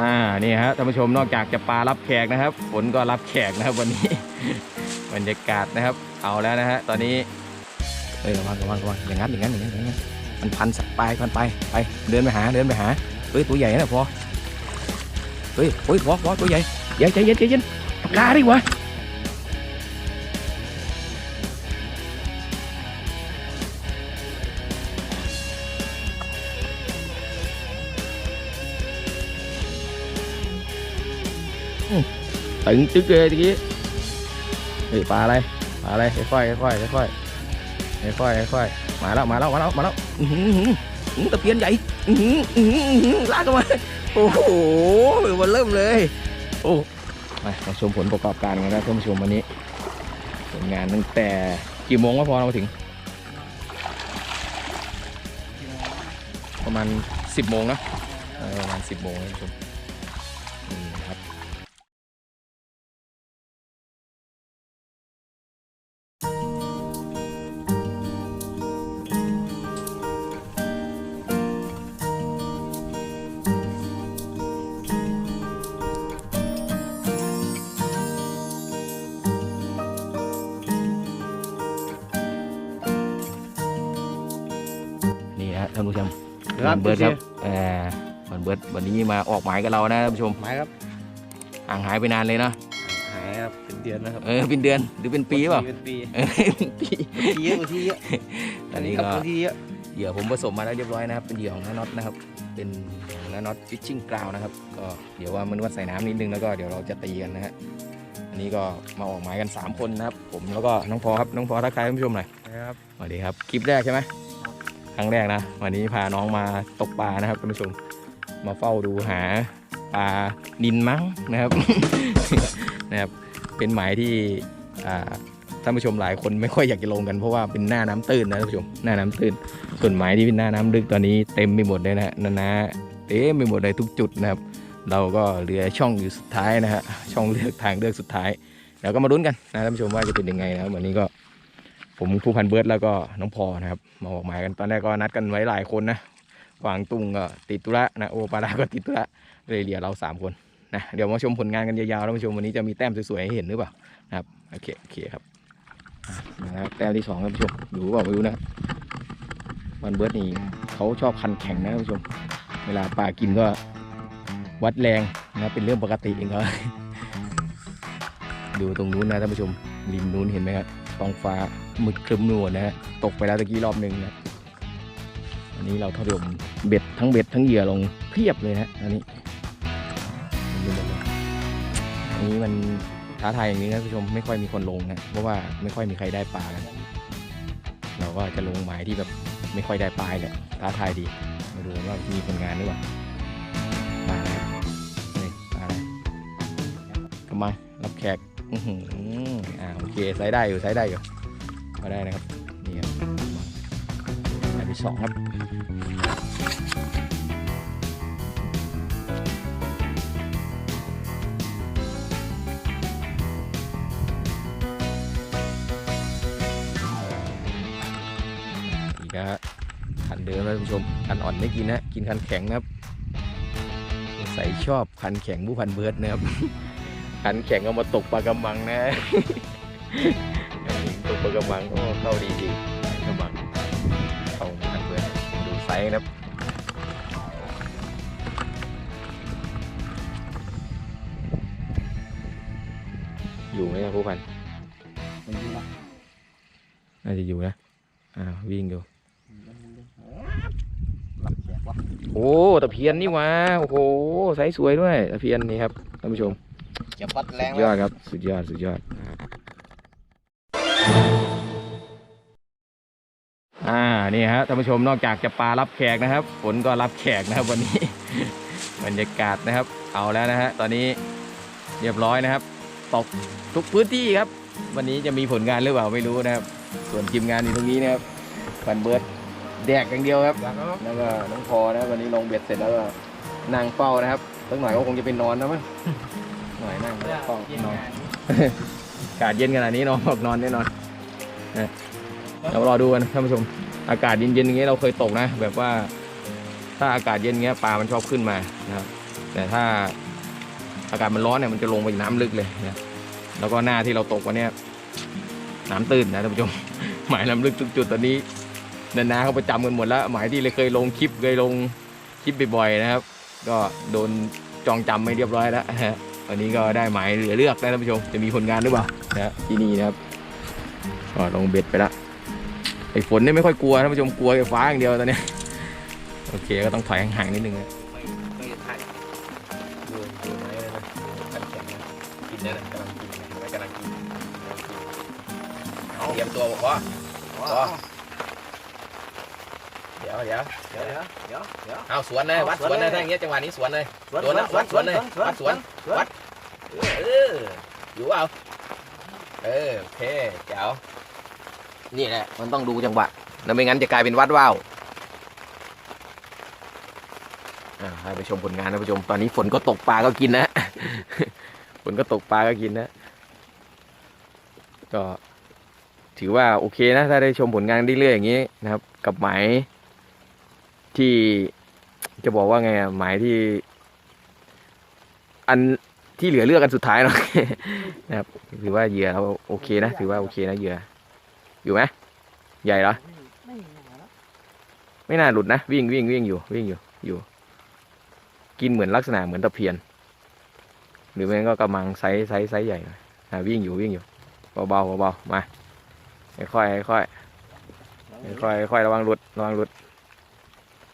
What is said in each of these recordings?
อ่านี่ฮะท่านผู้ชมนอกจากจะปลารับแขกนะครับ ฝนก็รับแขกนะครับวันนี้ บรรยากาศนะครับ เอาแล้วนะฮะตอนนี้เออระวังระวังระวังอย่างนั้นอย่างนั้นอย่างนั้นอย่างนั้นมันพันสักปายพันไปไปเดินไปหาเดินไปหาเฮ้ยตัวใหญ่นะพอเฮ้ยเฮ้ยพอพอตัวใหญ่ใหญ่ใจเย็นใจเย็นปากกาดิวะ ตึงตึ๊กเลยทีนี้เฮ้ยปลาอะไรปลาอะไรค่อยๆค่อยค่อยค่อยค่อยมาแล้วมาแล้วมาแล้วมาแล้วอือตะเพียนใหญ่อื้อหืออื้อลากเข้ามาโอ้โหมันเริ่มเลย โอ้มามาชมผลประกอบการกันนะท่านผู้ชมวันนี้ผลงานตั้งแต่กี่โมงวะพอเรามาถึง ประมาณ10โมงนะประมาณ10โมงท่านผู้ชม ครับเบิร์ดครับเออมันเบิร์ดวันนี้มาออกหมายกับเรานะท่านผู้ชมหมายครับห่างหายไปนานเลยเนาะหายครับเป็นเดือนนะครับเออเป็นเดือนหรือเป็นปีเปล่าเป็นปีเออเป็นปีเป็นปีเยอะกว่าที่เยอะตอนนี้ครับก็บางที่เยอะเหยื่อผมผสมมาแล้วเรียบร้อยนะครับเป็นเหยื่อของน้าน็อตนะครับ เป็นของน้าน็อตฟิชชิ่งกราวนะครับ ก็เดี๋ยวว่ามันวัดใส่น้ำนิดนึงแล้วก็เดี๋ยวเราจะตีกันนะฮะอันนี้ก็มาออกหมายกัน 3 คนนะครับ ผมแล้วก็น้องพอครับน้องพอทักทายท่านผู้ชมหน่อยนะครับสวัสดีครับคลิปแรกใช่ไหมค รั้งแรกนะ วันนี้พาน้องมาตกปลานะครับท่านผู้ชม มาเฝ้าดูหาปลานินมั้งนะครับนะครับเป็นหมายที่ท่านผู้ชมหลายคนไม่ค่อยอยากจะลงกันเพราะว่าเป็นหน้าน้ำตื้นนะท่านผู้ชมหน้าน้ำตื้น ส่วนหมายที่เป็นหน้าน้ำลึกตอนนี้เต็มไปหมดเลยนะฮะนานาเต็มไปหมดเลยทุกจุดนะครับ เราก็เหลือช่องอยู่สุดท้ายนะฮะช่องเลือกทางเลือกสุดท้ายเดี๋ยวก็มาลุ้นกันนะท่านผู้ชมว่าจะเป็นยังไงนะวันนี้ก็ ผมผู้พันเบิร์ดแล้วก็น้องพอนะครับ มาออกหมายกันตอนแรกก็นัดกันไว้หลายคนนะกวางตุงก็ติดตุระนะโอปาราก็ติดตุระเลยเหลือเราสามคนนะเดี๋ยวมาชมผลงานกันยาวๆท่านผู้ชมวันนี้จะมีแต้มสวยๆให้เห็นหรือเปล่านะครับโอเคโอเคครับนะครับแต้มที่สองท่านผู้ชมดูเปล่าไม่รู้นะครับพันเบิร์ดนี่เขาชอบคันแข็งนะท่านผู้ชม เวลาปลากินก็วัดแรงนะเป็นเรื่องปกติเองครับดูตรงนู้นนะท่านผู้ชมริมนู้นเห็นไหมครับท้องฟ้า มืดครึมนวนะฮะตกไปแล้วตะกี้รอบหนึ่งนะอันนี้เราถล่มเบ็ดทั้งเบ็ดทั้งเหยื่อลงเพียบเลยนะอันนี้ดูหมดเลยอันนี้มันท้าทายอย่างนี้นะผู้ชมไม่ค่อยมีคนลงนะเพราะว่าไม่ค่อยมีใครได้ปลากันเราก็จะลงหมายที่แบบไม่ค่อยได้ปลาเนี่ยท้าทายดีมาดูว่ามีผลงานหรือเปล่าปลาอะไรนี่ปลาอะไรกำมังรับแขกอือหืออ่าโอเคใช้ได้อยู่ใช้ได้อยู่ มาได้นะครับ นี่ครับอันที่สองครับอีกแล้วคันเดิมแล้วท่านผู้ชม คันอ่อนไม่กินนะกินคันแข็งนะครับใส่ชอบคันแข็งผู้พันเบิร์ดนะครับขันแข่งเอามาตกปลากระมังนะ กปลากระมังโอ้เข้าดีดีกระมังเข้าทันเพื่อนดูไซส์นะครับอยู่ไหมครับผู้พันน่าจะอยู่นะอ่าววิ่งอยู่รับแขกวะโอ้ตะเพียนนี่หวะโอ้โหไซส์สวยด้วยตะเพียนนี่ครับท่านผู้ชมจะปัดแรสุงดยอดครับ สุดยอด สุดยอด นี่ฮะท่านผู้ชมนอกจากจะปลารับแขกนะครับ ฝนก็รับแขกนะครับวันนี้ บรรยากาศนะครับ เอาแล้วนะฮะตอนนี้เรียบร้อยนะครับตกทุกพื้นที่ครับ วันนี้จะมีผลงานหรือเปล่าไม่รู้นะครับ ส่วนทีมงานอยู่ตรงนี้นะครับฟันเบิร์ดแดกอย่างเดียวครับ แล้วก็แล้วก็น้องพอนะวันนี้ลงเบ็ดเสร็จแล้วก็นั่งเฝ้านะครับสักหน่อยก็คงจะเป็นนอนนะมั้งหน่อยนั่งเฝ้านอนอากาศเย็นขนาดนี้น้องบอกนอนแน่นอนนะเดี๋ยวรอดูกันท่านผู้ชม อากาศเย็นๆอย่างเงี้ยเราเคยตกนะ แบบว่าถ้าอากาศเย็นเงี้ยปลามันชอบขึ้นมานะครับ แต่ถ้าอากาศมันร้อนเนี่ยมันจะลงไปน้ำลึกเลยนะแล้วก็หน้าที่เราตกวันนี้น้ำตื้นนะท่านผู้ชมหมายน้ำลึกทุกจุดตอนนี้นานาเขาประจำกันหมดแล้ว หมายที่เลยเคยลงคลิปเคยลงคลิปบ่อยๆนะครับ ก็โดนจองจำไม่เรียบร้อยแล้วฮะวันนี้ก็ได้หมายเหลือเลือกนะท่านผู้ชมจะมีผลงานหรือเปล่านะที่นี่นะครับก็ลงเบ็ดไปแล้ว ไอ้ฝนเนี่ยไม่ค่อยกลัวท่านผู้ชมกลัวไอ้ฟ้าอย่างเดียวตอนนี้ โอเคก็ต้องถอยห่างๆนิดนึงนะไม่ไม่ถ่ายดูดูไม้เลยนะขันแข็งนะกินเนี่ยนะกำลังกินนะกำลังกินเตรียมตัวบอกว่าเดี๋ยวเดี๋ยวเดี๋ยวเดี๋ยวเดี๋ยวเดี๋ยวเอาสวนเลยวัดสวนเลยถ้าอย่างเงี้ยจังหวะนี้สวนเลยโดนแล้ววัดสวนเลยวัดสวนวัดเอออยู่เอาเออโอเคเจ๋ว นี่แหละมันต้องดูจังหวะแล้วไม่งั้นจะกลายเป็นวัดว่าวให้ไปชมผลงานนะผู้ชม ตอนนี้ฝนก็ตกปลาก็กินนะ ฝนก็ตกปลาก็กินนะ ก็ถือว่าโอเคนะ ถ้าได้ชมผลงานเรื่อยๆอย่างนี้นะครับ กับหมายที่จะบอกว่าไงอะหมายที่ อันที่เหลือเลือกกันสุดท้ายเนาะนะครับถือว่าเหยื่อเราโอเคนะ ถือว่าโอเคนะเหยื่อ อยู่ไหมใหญ่เหรอไม่หนาแล้วไม่น่าหลุดนะ วิ่งวิ่งวิ่งอยู่วิ่งอยู่อยู่ กินเหมือนลักษณะเหมือนตะเพียน หรือไม่งั้นก็กระมังไซส์ไซส์ไซส์ใหญ่หน่อยอ่าวิ่งอยู่วิ่งอยู่เบาๆเบาๆมาค่อยๆค่อยๆค่อยๆค่อยๆระวังหลุดระวังหลุด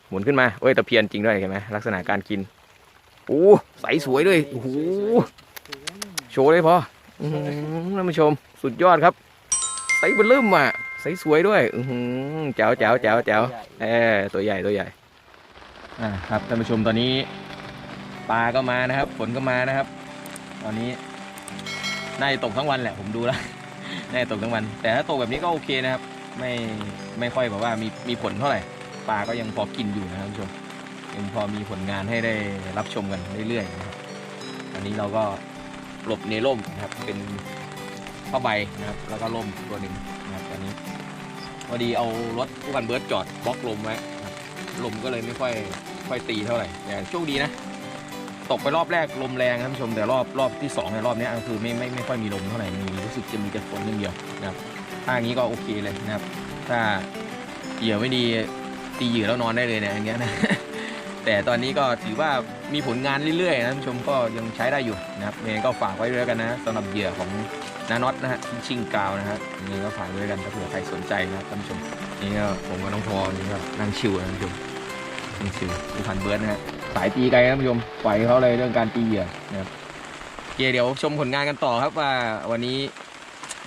หมุนขึ้นมาเอ้ยตะเพียนจริงด้วยเห็นไหมลักษณะการกินโอ้ใสสวยด้วยโอ้โหโชว์เลยพออื้อหือท่านผู้ชมสุดยอดครับไซส์ เบลเริ่มอะไซส์สวยด้วย อือหือแจ๋วแจ๋วแจ๋วแจ๋วเออตัวใหญ่ตัวใหญ่อ่าครับท่านผู้ชมตอนนี้ปลาก็มานะครับ ฝนก็มานะครับ ตอนนี้น่าจะตกทั้งวันแหละผมดูแล้วน่าจะตกทั้งวัน แต่ถ้าตกแบบนี้ก็โอเคนะครับ ไม่ไม่ค่อยแบบว่ามีมีผลเท่าไหร่ปลาก็ยังพอกินอยู่นะครับท่านผู้ชมยังพอมีผลงานให้ได้รับชมกันเรื่อยๆนะครับ อันนี้เราก็หลบในร่มนะครับเป็น ผ้าใบนะครับแล้วก็ร่มตัวหนึ่งนะครับตอนนี้พอดีเอารถผู้กันเบิร์ดจอดบล็อกลมไว้ลมก็เลยไม่ค่อยค่อยตีเท่าไหร่แต่โชคดีนะ ตกไปรอบแรกลมแรงนะท่านผู้ชมแต่รอบรอบที่สองในรอบนี้ก็คือไม่ไม่ไม่ค่อยมีลมเท่าไหร่มีรู้สึกจะมีแต่ฝนอย่างเดียวนะครับถ้าอย่างนี้ก็โอเคเลยนะครับ ถ้าเหยื่อไม่ดีตีเหยื่อแล้วนอนได้เลยเนี่ยอย่างเงี้ยนะ แต่ตอนนี้ก็ถือว่ามีผลงานเรื่อยๆนะท่านผู้ชมก็ยังใช้ได้อยู่นะครับยังไงก็ฝากไว้ด้วยกันนะสำหรับเหยื่อของนาน็อตนะฮะที่ชิงกาวนะฮะยังไงก็ฝากไว้ด้วยกันถ้าเผื่อใครสนใจนะครับท่านผู้ชมนี่ก็ผมกับน้องพอนี่ก็นั่งชิวนะท่านผู้ชมนั่งชิวดูพันเบิร์ดนะฮะสายตีไกลนะท่านผู้ชมปล่อยเขาเลยเรื่องการตีเหยื่อนะครับโอเคเดี๋ยวชมผลงานกันต่อครับว่าวันนี้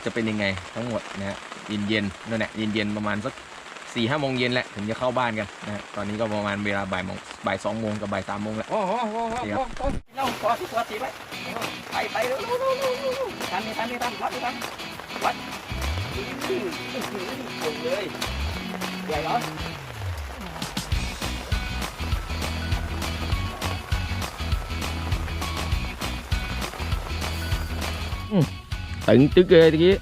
จะเป็นยังไงทั้งหมดนะฮะเย็นๆนั่นแหละเย็นๆประมาณสัก สี่ห้าโมงเย็นแหละถึงจะเข้าบ้านกันนะฮะตอนนี้ก็ประมาณเวลาบ่ายโมงบ่ายสองโมงกับบ่ายสามโมงแล้ว โอ้โหโอ้โหเดี๋ยวโอ้โหเราขอที่ขอตีไปไปไปเร็วเร็วเร็วเร็วเร็วทันนี่ทันนี่ทันวัดนี่ทันวัดอื้อหืออื้อหือลงเลยใหญ่เหรอตึงตึ๊กเลยตะกี้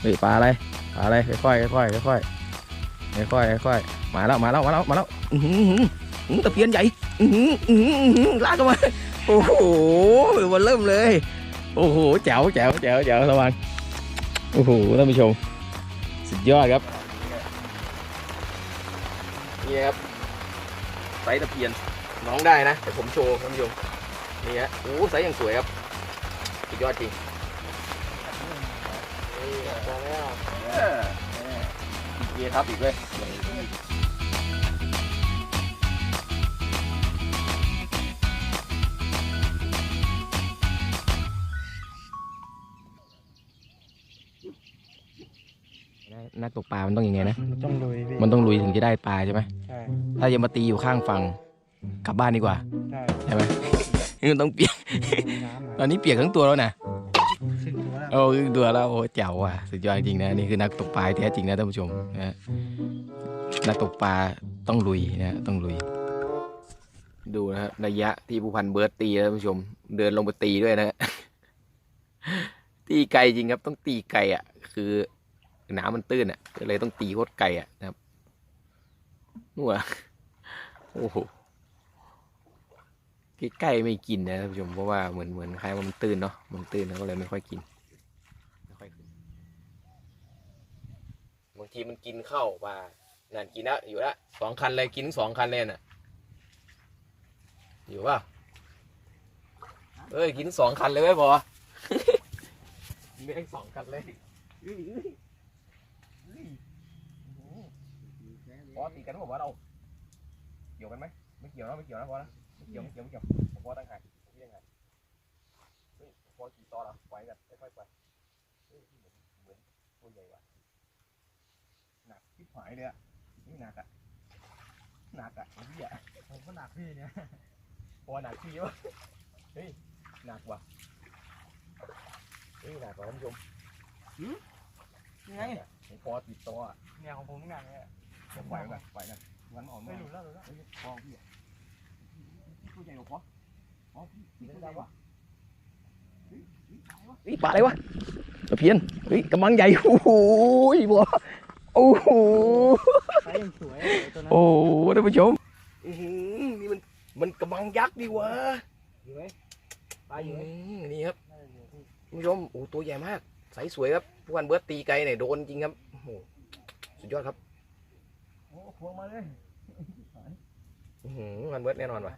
เฮ้ยปลาอะไรปลาอะไรค่อยๆค่อยๆค่อยๆ ค่อยๆค่อยมาแล้วมาแล้วมาแล้วมาแล้วตะเพียนใหญ่อื้อออื้อหืออื้อหือลากเข้ามาโอ้โหมันเริ่มเลย โอ้โหแจ๋วแจ๋วแจ๋วแจ๋วระวังโอ้โหท่านผู้ชมสุดยอดครับนี่ครับไซส์ตะเพียนน้องได้นะแต่ผมโชว์ท่านผู้ชมนี่ฮะโอ้ไซส์อย่างสวยครับสุดยอดจริง เอออีกเกียร์ทับอีกเลยนักตกปลา มันต้องยังไงนะต้องลุยพี่มันต้องลุยถึงจะได้ปลาใช่ไหม ใช่ ถ้าจะมาตีอยู่ข้างฝั่งกลับบ้านดีกว่า ใช่ ใช่ไหมนี่มันต้องเปียกน้ำตอนนี้เปียกทั้งตัวแล้วนะขึ้นตัวแล้ว โอ้คือตัวแล้วโอ้เจ๋วว่ะสุดยอดจริงนะนี่คือนักตกปลาแท้จริงนะท่านผู้ชมนะฮะนักตกปลาต้องลุยนะต้องลุย ดูนะฮะระยะที่ผู้พันเบิร์ตตีนะท่านผู้ชม เดินลงไปตีด้วยนะฮะตีไกลจริงครับต้องตีไกลอะ คือน้ำมันตื้นอะก็เลยต้องตีโคตรไกลอะนะครับนู่นโอ้โหใกล้ๆไม่กินนะท่านผู้ชมเพราะว่าเหมือนเหมือนคล้ายว่ามันตื่นเนาะมันตื่นแล้วก็เลยไม่ค่อยกินไม่ค่อยกิน บางทีมันกินข้าวปลานั่นกินแล้วอยู่แล้วสองคันเลยกินสองคันเลยน่ะ อยู่เปล่าเอ้ยกินสองคันเลยไหมบอเลี้ยงสองคันเลยพอตีกันผมว่าเราเกี่ยวกันไหมไม่เกี่ยวนะไม่เกี่ยวนะพอนะไม่เกี่ยวไม่เกี่ยวไม่เกี่ยวผมพอตั้งหากผมยังไงพอกี่ตอนอะปล่อยกันค่อยๆปล่อยเฮ้ยเหมือนเหมือนตัวใหญ่ว่ะ หนักทิพหายเลยอะนี่หนักอะหนักอะไอ้เหี้ยผมก็หนักพี่เนี่ยพอหนักที่วะเฮ้ยหนักว่ะเฮ้ยหนักว่ะท่านผู้ชมยังไงผมพอติดตัวอะเนี่ยของผมหนักเลยอะผมปล่อยมันปล่อยมันมันออกไม่มาหลุดแล้วหลุดแล้วเฮ้ยพอพี่ตัวใหญ่กว่าพอพอพี่มีตัวใหญ่วะเฮ้ยปลาอะไรวะตะเพียนเฮ้ยกำลังใหญ่โอ้โหบัว โอ้โหไซส์ยังสวยเลยตัวนั้นโอ้โหท่านผู้ชมอื้อหือนี่มันมันกำลังยักษ์ดีวะอยู่ไหมปลาอือยู่ไหมมนี่ครับน่าจะอยู่พี่ท่านผู้ชมโอ้ตัวใหญ่มากใสสวยครับพวกวันเบิร์ตตีไกลเนี่ยโดนจริงครับโอ้โหสุดยอดครับโอ้พวงมาเลยอื้อหือวันเบิร์ตแน่นอนว่ะ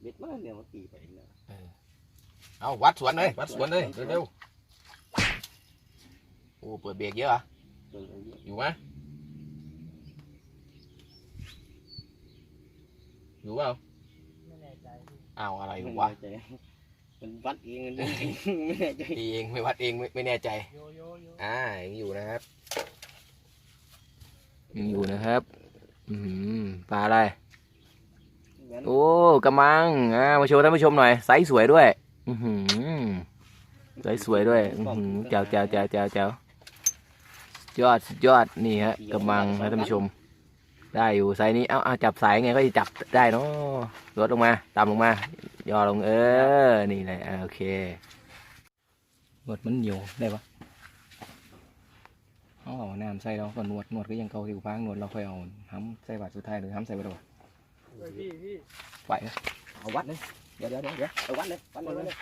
เบ็ดมันเนี่ยมันตีไปเนี่ยเอาวัดสวนเลยวัดสวนเลยเร็วๆ โอ้เปิดเบรกเยอะเหรอะเอออยู่ไหมอยู่เปล่าไม่แน่ใจพี่อ้าวอะไรไม่วะแน่ใจมันวัดเองมันดูเองไม่แน่ใจตีเองไม่วัดเองไม่ไม่แน่ใจโยโยโยอ่ายังอยู่นะครับยังอยู่นะครับ อืมปลาอะไรโอ้กระมังอ่ามาโชว์ท่านผู้ชมหน่อยไซส์สวยด้วย อือหือไซส์สวยด้วย อือหือแจ๋วแจ๋วแจ๋วแจ๋วแจ๋ว ยอดสุดยอดนี่ฮะกระมังนะท่านผู้ชม ได้อยู่ไซส์นี้เอ้าเอาจับสายไงก็จะจับได้เนาะลดลงมาต่ำลงมาย่อลงเออนี่แหละอ่าโอเคนวดมันเหนียวได้ปะเอาเอาน้ำใส่เราก่อนนวดนวดก็ยังเกาที่กูพังนวดเราค่อยเอาห้ำใส่บาทสุดท้ายหรือห้ำใส่ไปแล้วเฮ้ยพี่พี่ไหวไหมเอาวัดเลยเดี๋ยวเดี๋ยวเดี๋ยวเดี๋ยวเอาวัดเลยวัดเลยวัดเลย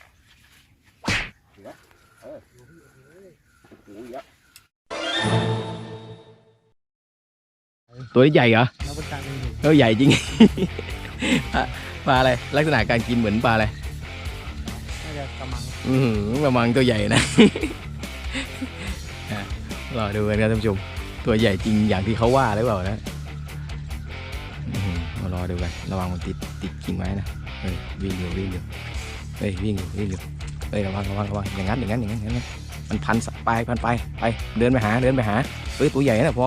เดี๋ยวเออโอ้โหเยอะ ตัวนี้ใหญ่เหรอเราเป็นการเองอยู่เออใหญ่จริงปลาปลาอะไรลักษณะการกินเหมือนปลาอะไรน่าจะกำมังอือหือประมังตัวใหญ่นะ อะรอดูกันครับท่านผู้ชม ตัวใหญ่จริงอย่างที่เขาว่าหรือเปล่านะอื้อหือมารอดูกันระวังมันติดติดกิ่งไม้นะเฮ้ยวิ่งอยู่วิ่งอยู่เฮ้ยวิ่งอยู่วิ่งอยู่เฮ้ยระวังระวังระวังอย่างนั้นอย่างนั้นอย่างนั้นอย่างนั้น มันพันสไปพันไปไปเดินไปหาเดินไปหาเฮ้ยตัวใหญ่นะพอ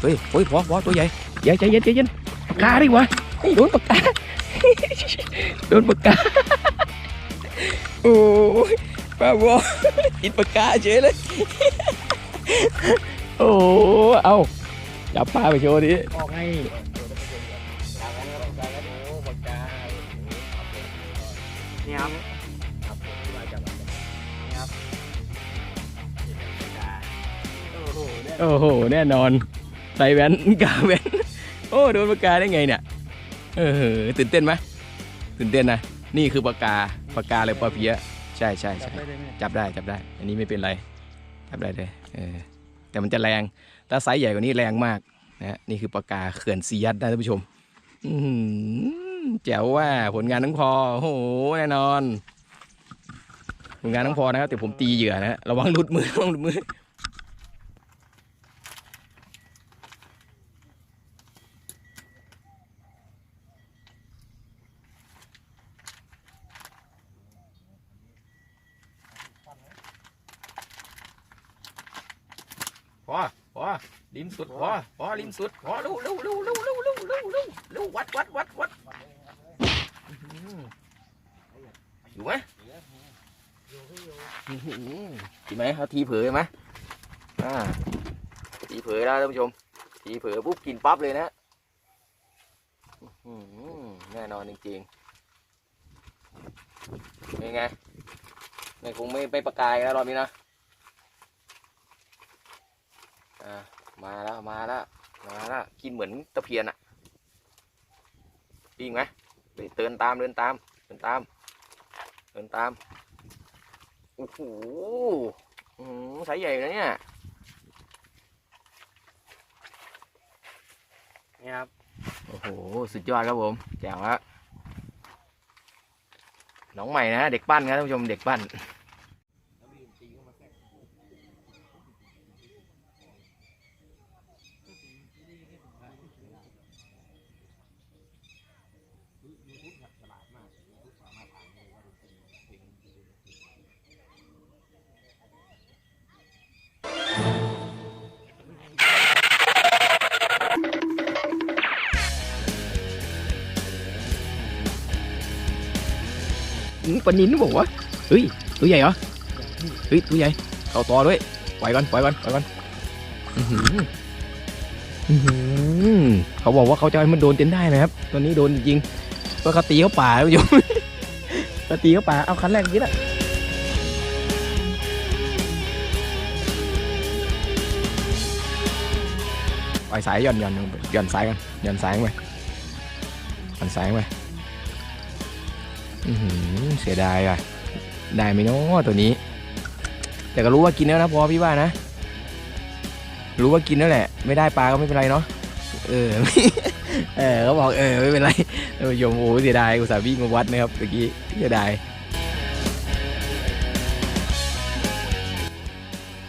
เฮ้ยเฮ้ยพอพอตัวใหญ่ใหญ่ใจเย็นใจเย็นปากกาดิวะเฮ้ยโดนปากกาโดนปากกาโอ้ยป้าบอติดปากกาเฉยเลยโอ้เอาจับปลาไปโชว์ดิออกไงนี่ครับ โอ้โห แน่นอน ใส่แว่นกาแว่น โอ้โดนปากกาได้ไงเนี่ย เออตื่นเต้นไหมตื่นเต้นนะ นี่คือปากกาปากกาเลยปลาเพี้ยใช่ใช่จับใช่ได้เลยไหมจับได้จับได้ อันนี้ไม่เป็นไร จับได้เลยเออแต่มันจะแรง ถ้าไซส์ใหญ่กว่านี้แรงมากนะฮะนี่คือปากกาเขื่อนซียัดนะท่านผู้ชมอื้อหือแจ๋วว่าผลงานทั้งพอโอ้โหแน่นอนผลงานทั้งพอนะครับแต่ผมตีเหยื่อนะฮะระวังหลุดมือระวังหลุดมือพอพ อริมสุดพอพอริมสุดพอลูลูลูลูลูลูลูลูลูวัดวัดวัดวัดอื้อหืออยู่ไหมอยู่พี่อยู่อื้อหือเห็นไหมเขาทีเผยไหมอ่าทีเผยแล้วท่านผู้ชม ทีเผยปุ๊บกินปั๊บเลยนะอื้อหือแน่นอนจริงๆเป็นไงไม่คงไม่ไม่ประกายแล้วรอบนี้นะ อ่า มาแล้วมาแล้วมาแล้วกินเหมือนตะเพียนอะปีกไหมเฮ้ยเดินตามเดินตามเดินตามเดินตามโอ้โหอื้อหือสายใหญ่นะเนี่ยนี่ครับโอ้โหสุดยอดครับผมแจ๋วฮะน้องใหม่นะเด็กปั้นครับท่านผู้ชมเด็กปั้น ปลานินบอกว่าเฮ้ยตัวใหญ่เหรอเฮ้ยตัวใหญ่เข้าต่อด้วยปล่อยก่อนปล่อยก่อนปล่อยก่อนเขาบอกว่าเขาจะให้มันโดนจนได้นะครับตัวนี้โดนจริงๆเพราะเขาตีเขาป่าอยู่เขาตีเขาป่าเอาคันแรกย่างนี้แหละปล่อยสายย่อนย่อนหย่อนสายกันย่อนสายไปย่อนสายไป เสียดายอะ ได้ไหมนาะตัวนี้ แต่ก็รู้ว่ากินแล้วนะพอพี่ว่านะ รู้ว่ากินแล้วแหละ ไม่ได้ปลาก็ไม่เป็นไรเนาะ เออ เออเขาบอกเออไม่เป็นไรท่านผู้ชมโอ้เสียดายอุตส่าห์วิ่งมาวัดนะครับเมื่อกี้เสียดาย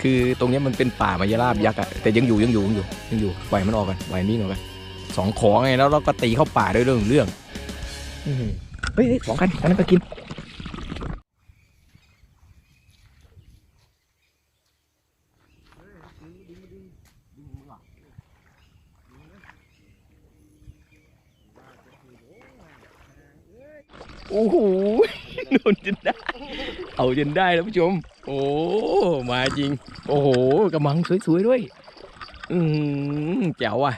คือตรงนี้มันเป็นป่ามายาลาบยักษ์อะแต่ยังอยู่ยังอยู่ยังอยู่ยังอยู่ปล่อยมันออกกันปล่อยมันวิ่งออกกันสองของไงแล้วเราก็ตีเข้าป่าด้วยเรื่องเรื่อง อื เฮ้ยเฮ้ยสองคันคันนั้นก็กินโอ้โหโดนจนได้ เอาจนได้แล้วผู้ชม โอ้ มาจริง โอ้โหกระมังสวยๆด้วย อืมแจ๋วอะ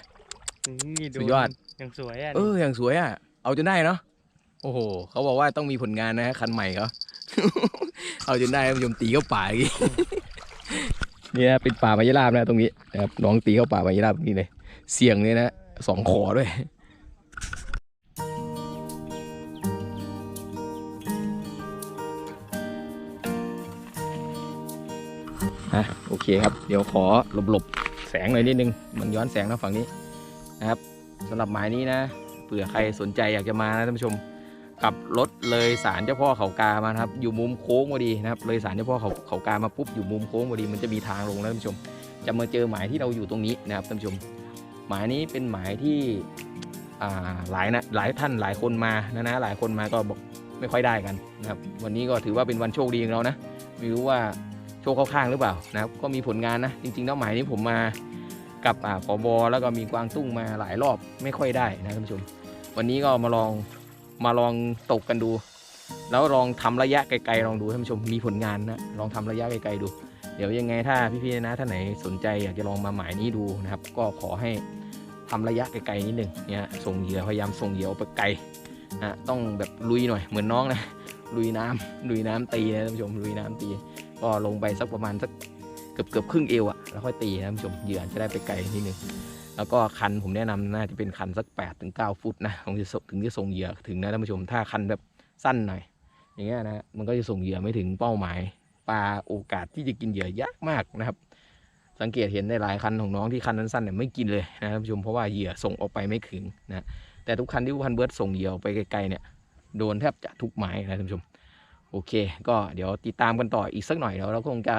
สุดยอดยังสวยอะ เออ อย่างสวยอะ เอาจนได้เนาะ โอ้โห เขาบอกว่าต้องมีผลงานนะฮะคันใหม่เขาเอาจนได้ท่าชมตีเข้าป่าอีกเนี่ยนะเป็นป่ามายาลาบนะตรงนี้นะครับน้องตีเข้าป่ามายาลาบตรงนี้เลยเสียงเนี่ยนะสองขอด้วยอะโอเคครับ เดี๋ยวขอหลบๆ แสงหน่อยนิดนึง มันย้อนแสงนะฝั่งนี้นะครับสำหรับหมายนี้นะเผื่อใครสนใจอยากจะมานะท่านผู้ชม ขับรถเลยสารเจ้าพ่อเขากามาครับ อยู่มุมโค้งพอดีนะครับ เลยสารเจ้าพ่อเขาเขากามาปุ๊บอยู่มุมโค้งพอดีมันจะมีทางลงนะท่านผู้ชม จะมาเจอหมายที่เราอยู่ตรงนี้นะครับท่านผู้ชม หมายนี้เป็นหมายที่อ่าหลายนะหลายท่านหลายคนมานะนะหลายคนมาก็บอกไม่ค่อยได้กันนะครับ วันนี้ก็ถือว่าเป็นวันโชคดีของเรานะไม่รู้ว่าโชคเข้าข้างหรือเปล่านะครับ ก็มีผลงานนะจริงๆแล้วหมายนี้ผมมากับอ่าผบแล้วก็มีกวางตุ้งมาหลายรอบไม่ค่อยได้นะท่านผู้ชม วันนี้ก็มาลอง มาลองตกกันดู แล้วลองทำระยะไกลๆลองดูท่านผู้ชมมีผลงานนะลองทำระยะไกลๆดู เดี๋ยวยังไงถ้าพี่ๆนะท่านไหนสนใจอยากจะลองมาหมายนี้ดูนะครับ ก็ขอให้ทำระยะไกลๆนิดหนึ่งเนี่ยส่งเหยื่อพยายามส่งเหยื่อออกไปไกลนะต้องแบบลุยหน่อยเหมือนน้องนะลุยน้ำลุยน้ำตีนะท่านผู้ชมลุยน้ำตี ก็ลงไปสักประมาณสักเกือบเกือบครึ่งเอวอะแล้วค่อยตีนะท่านผู้ชมเหยื่อจะได้ไปไกลนิดนึง แล้วก็คันผมแนะนำน่าจะเป็นคันสัก8ปดถึงเฟุตนะถึงจะถึงจะส่งเหยื่อถึงนะท่านผู้ชมถ้าคันแบบสั้นหน่อย อย่างเงี้ยนะมันก็จะส่งเหยื่อไม่ถึงเป้าหมายปลาโอกาสที่จะกินเหยื่อยากมากนะครับ สังเกตเห็นในหลายคันของน้องที่คันสั้นๆเนี่ยไม่กินเลยนะท่านผู้ชมเพราะว่าเหยื่อส่งออกไปไม่ถึงนะแต่ทุกคันที่พันเบิร์ดส่งเหยื่อออกไปไกลๆเนี่ยโดนแทบจะทุกหมายนะท่านผู้ชมโอเค ก็เดี๋ยวติดตามกันต่ออีกสักหน่อยแล้วเราคงจะ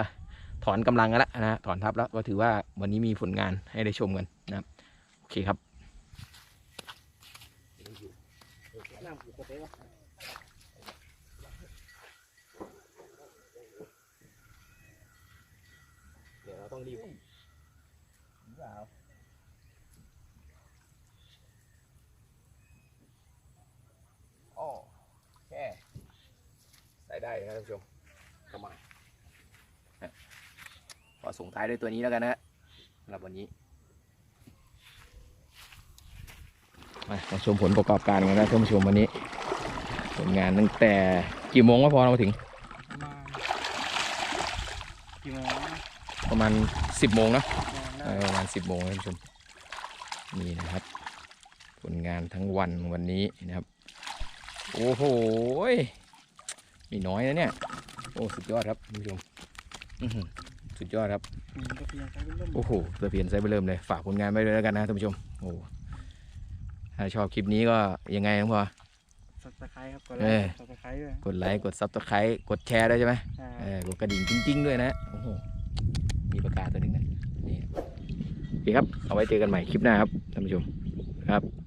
ถอนกำลังกันแล้วนะถอนทัพแล้วก็ถือว่าวันนี้มีผลงานให้ได้ชมกัน เคครับเดี๋ยวเราต้องรีบอ๋อแค่ใส่ได้นะครับท่านผู้ชมเข้ามาขอส่งท้ายด้วยตัวนี้แล้วกันนะฮะสำหรับวันนี้ มามาชมผลประกอบการกันนะท่านผู้ชมวันนี้ผลงานตั้งแต่กี่โมงวะพอเรามาถึงประมาณกี่โมงนะประมาณ10โมงนะประมาณเออประมาณ10โมงนะท่านผู้ชมนี่นะครับผผลงานทั้งวันวันนี้นะครับ โอ้โหยมีน้อยนะเนี่ย โอ้สุดยอดครับคุณผู้ชมอื้อหือสุดยอดครับอืมก็เพียงแค่เริ่มโอ้โหตะเพียนไซส์ไปเริ่มเลย ฝากผลงานไว้ด้วยแล้วกันนะท่านผู้ชมโอ้ ถ้าชอบคลิปนี้ก็ยังไงน้องพอสับตะไคร้ครับกดเอไลอค์สับตะไคร้ด้วยกดไลค์กดซับสไครต์กดแชร์ด้วยใช่ไหมอ่าเออกดกระดิ่งจริงๆด้วยนะโอ้โหมีประกาศตัวหนึ่งนะนี่โอเคครับเอาไว้เจอกันใหม่คลิปหน้าครับท่านผู้ชมครับ